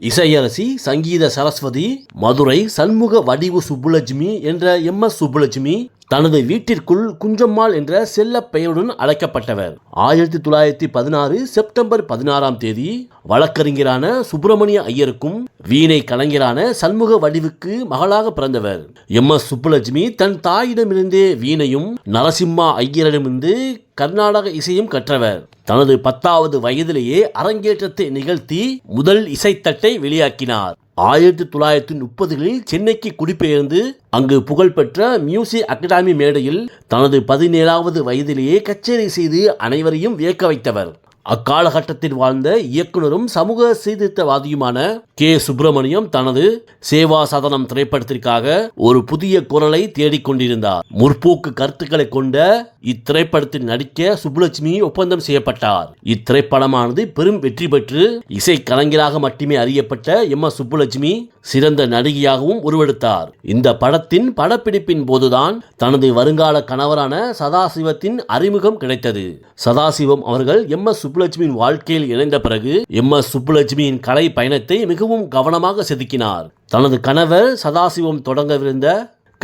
இசையரசி சங்கீத சரஸ்வதி மதுரை சண்முக வடிவு சுப்புலட்சுமி என்ற M S Subbulakshmi தனது வீட்டிற்குள் குஞ்சம்மாள் என்ற செல்ல பெயருடன் அழைக்கப்பட்டவர். ஆயிரத்தி தொள்ளாயிரத்தி பதினாறு செப்டம்பர் பதினாறாம் தேதி வழக்கறிஞரான சுப்பிரமணிய ஐயருக்கும் வீணை கலைஞரான சண்முக வடிவுக்கு மகளாக பிறந்தவர். எம். எஸ். சுப்புலட்சுமி தன் தாயிடமிருந்தே வீணையும் நரசிம்மா ஐயரிடமிருந்து கர்நாடக இசையும் கற்றவர். தனது பத்தாவது வயதிலேயே அரங்கேற்றத்தை நிகழ்த்தி முதல் இசைத்தட்டை வெளியாக்கினார். ஆயிரத்தி தொள்ளாயிரத்தி முப்பதுகளில் சென்னைக்கு குடிபெயர்ந்து அங்கு புகழ்பெற்ற மியூசிக் அகாடமி மேடையில் தனது பதினேழாவது வயதிலேயே கச்சேரி செய்து அனைவரையும் வியக்க வைத்தவர். அக்காலகட்டத்தில் வாழ்ந்த இயக்குனரும் சமூக சீர்திருத்தவாதியுமான கே. சுப்பிரமணியம் தனது சேவா சதனம் திரைப்படத்திற்காக ஒரு புதிய குரலை தேடிக்கொண்டிருந்தார். முற்போக்கு கருத்துக்களை கொண்ட இத்திரைப்படத்தில் நடிக்க சுப்புலட்சுமி ஒப்பந்தம் செய்யப்பட்டார். இத்திரைப்படமானது பெரும் வெற்றி பெற்று இசை கலைஞராக மட்டுமே அறியப்பட்ட எம். எஸ். சுப்புலட்சுமி சிறந்த நடிகையாகவும் உருவெடுத்தார். இந்த படத்தின் படப்பிடிப்பின் போதுதான் தனது வருங்கால கணவரான சதாசிவத்தின் அறிமுகம் கிடைத்தது. சதாசிவம் அவர்கள் எம். எஸ். சுப்புலட்சுமியின் வாழ்க்கையில் இணைந்த பிறகு எம் எஸ் சுப்புலட்சுமியின் கலை பயணத்தை மிகவும் கவனமாக செதுக்கினார். தனது கணவர் சதாசிவம் தொடங்கவிருந்த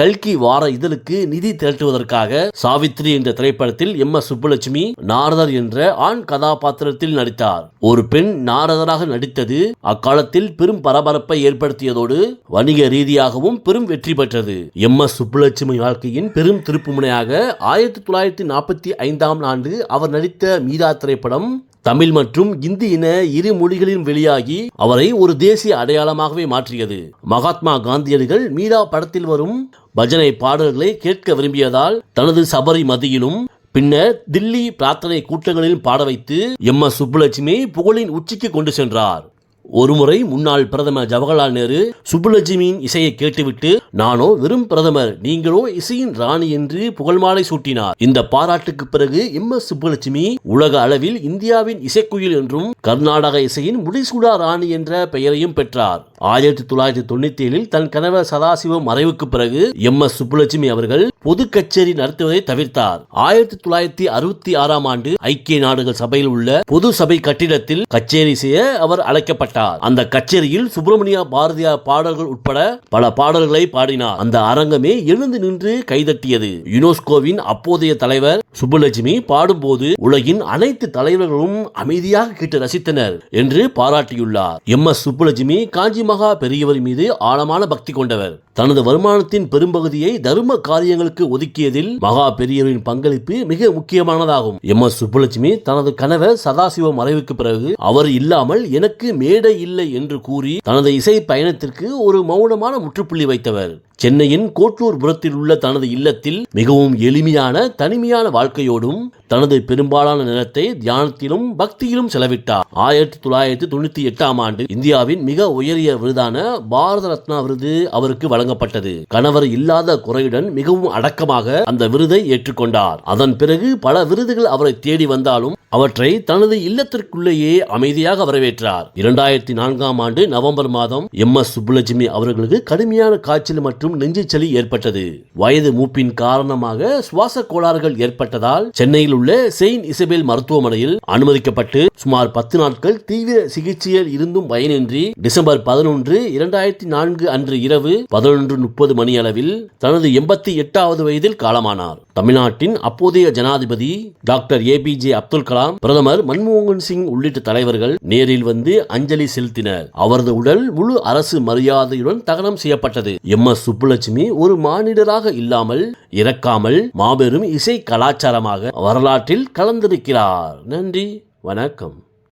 கல்கி வார இதழுக்கு நிதி திரட்டுவதற்காக சாவித்ரி என்ற திரைப்படத்தில் எம் எஸ் சுப்புலட்சுமி நாரதர் என்ற ஆண் கதாபாத்திரத்தில் நடித்தார். ஒரு பெண் நாரதராக நடித்தது அக்காலத்தில் பெரும் பரபரப்பை ஏற்படுத்தியதோடு வணிக ரீதியாகவும் பெரும் வெற்றி பெற்றது. எம் எஸ் சுப்புலட்சுமி வாழ்க்கையின் பெரும் திருப்புமுனையாக ஆயிரத்தி தொள்ளாயிரத்தி நாற்பத்தி ஐந்தாம் ஆண்டு அவர் நடித்த மீரா திரைப்படம் தமிழ் மற்றும் இந்தி என இரு மொழிகளிலும் வெளியாகி அவரை ஒரு தேசிய அடையாளமாகவே மாற்றியது. மகாத்மா காந்தியடிகள் மீரா படத்தில் வரும் பஜனை பாடல்களை கேட்க விரும்பியதால் தனது சபரி மதியிலும் பின்னர் தில்லி பிரார்த்தனை கூட்டங்களிலும் பாட வைத்து எம் எஸ் சுப்புலட்சுமி புகழின் உச்சிக்கு கொண்டு சென்றார். ஒருமுறை முன்னாள் பிரதமர் ஜவஹர்லால் நேரு சுப்புலட்சுமியின் இசையை கேட்டுவிட்டு நானோ வெறும் பிரதமர் நீங்களோ இசையின் ராணி என்று புகழ்மாலை சூட்டினார். இந்த பாராட்டுக்கு பிறகு எம். எஸ். சுப்புலட்சுமி உலக அளவில் இந்தியாவின் இசைக்குயில் என்றும் கர்நாடக இசையின் முடிசூடா ராணி என்ற பெயரையும் பெற்றார். ஆயிரத்தி தொள்ளாயிரத்தி தொண்ணூத்தி ஏழில் தன் கணவர் சதாசிவம் மறைவுக்கு பிறகு எம். எஸ். சுப்புலட்சுமி அவர்கள் பொது கச்சேரி நடத்துவதை தவிர்த்தார். ஆயிரத்தி தொள்ளாயிரத்தி அறுபத்தி ஆறாம் ஆண்டு ஐக்கிய நாடுகள் சபையில் உள்ள பொது சபை கட்டிடத்தில் கச்சேரி செய்ய அவர் அழைக்கப்பட்டார். அந்த கச்சேரியில் சுப்பிரமணிய பாரதியார் பாடல்கள் உட்பட பல பாடல்களை பாடினார். அந்த அரங்கமே எழுந்து நின்று கைதட்டியது. யுனெஸ்கோவின் அப்போதைய தலைவர் சுப்புலட்சுமி பாடும்போது உலகின் அனைத்து தலைவர்களும் அமைதியாக கேட்டு ரசித்தனர் என்று பாராட்டியுள்ளார். எம். எஸ். சுப்புலட்சுமி காஞ்சி மகா பெரியவர் மீது ஆழமான பக்தி கொண்டவர். தனது வருமானத்தின் பெரும்பகுதியை தர்ம காரியங்களுக்கு ஒதுக்கியதில் மகா பெரியவரின் பங்களிப்பு மிக முக்கியமானதாகும். எம். எஸ். சுப்புலட்சுமி தனது கணவர் சதாசிவம் மறைவுக்கு பிறகு அவர் இல்லாமல் எனக்கு மேடை இல்லை என்று கூறி தனது இசை பயணத்திற்கு ஒரு மௌனமான முற்றுப்புள்ளி வைத்தவர். சென்னையின் கோட்டூர் புறத்தில் உள்ள தனது இல்லத்தில் மிகவும் எளிமையான தனிமையான வாழ்க்கையோடும் தனது பெரும்பாலான நிலத்தை தியானத்திலும் பக்தியிலும் செலவிட்டார். ஆயிரத்தி தொள்ளாயிரத்தி தொண்ணூத்தி எட்டாம் ஆண்டு இந்தியாவின் மிக உயரிய விருதான பாரத ரத்னா விருது அவருக்கு வழங்கப்பட்டது. கணவர் இல்லாத குறையுடன் மிகவும் அடக்கமாக அந்த விருதை ஏற்றுக்கொண்டார். அதன் பிறகு பல விருதுகள் அவரை தேடி வந்தாலும் அவற்றை தனது இல்லத்திற்குள்ளேயே அமைதியாக வரவேற்றார். இரண்டாயிரத்தி நான்காம் ஆண்டு நவம்பர் மாதம் எம் எஸ் சுப்புலட்சுமி அவர்களுக்கு கடுமையான காய்ச்சல் மற்றும் நெஞ்சுச்சலி ஏற்பட்டது. வயது மூப்பின் காரணமாக சுவாச கோளாறுகள் ஏற்பட்டதால் சென்னையில் உள்ள செயின்ட் இசபெல் மருத்துவமனையில் அனுமதிக்கப்பட்டு சுமார் பத்து நாட்கள் தீவிர சிகிச்சையில் இருந்தும் பயனின்றி டிசம்பர் பதினொன்று இரண்டாயிரத்தி நான்கு அன்று இரவு பதினொன்று முப்பது மணி அளவில் தனது எண்பத்தி எட்டாவது வயதில் காலமானார். தமிழ்நாட்டின் அப்போதைய ஜனாதிபதி doctor A P J Abdul Kalam பிரதமர் மன்மோகன் சிங் உள்ளிட்ட தலைவர்கள் நேரில் வந்து அஞ்சலி செலுத்தினர். அவரது உடல் முழு அரசு மரியாதையுடன் தகனம் செய்யப்பட்டது. எம் எஸ் சுப்புலட்சுமி ஒரு மானிடராக இல்லாமல் இறக்காமல் மாபெரும் இசை கலாச்சாரமாக வரலாற்றில் கலந்திருக்கிறார். நன்றி வணக்கம்.